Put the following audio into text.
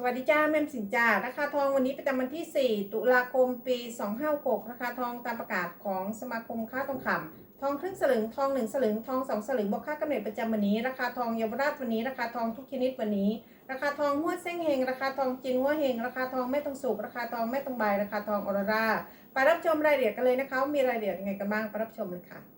สวัสดีจ้าแม่มสินจ้าราคาทองวันนี้ประจำวันที่ 4 ตุลาคมปี 2566ราคาทองตามประกาศของสมาคมค้าทองคำทองครึ่งสลึงทองหนึ่งสลึงทองสองสลึงบวกค่ากำเนิดประจำวันนี้ ราคาทองเยาวราชวันนี้ ราคาทองทุกชนิดวันนี้ ราคาทองหัวเส้งเฮงราคาทองจินหัวเฮงราคาทองไม่ต้องสุกราคาทองไม่ต้องใบราคาทองออร่าไปรับชมรายละเอียดกันเลยนะคะ มีรายละเอียดยังไงกันบ้างไปรับชมเลยค่ะ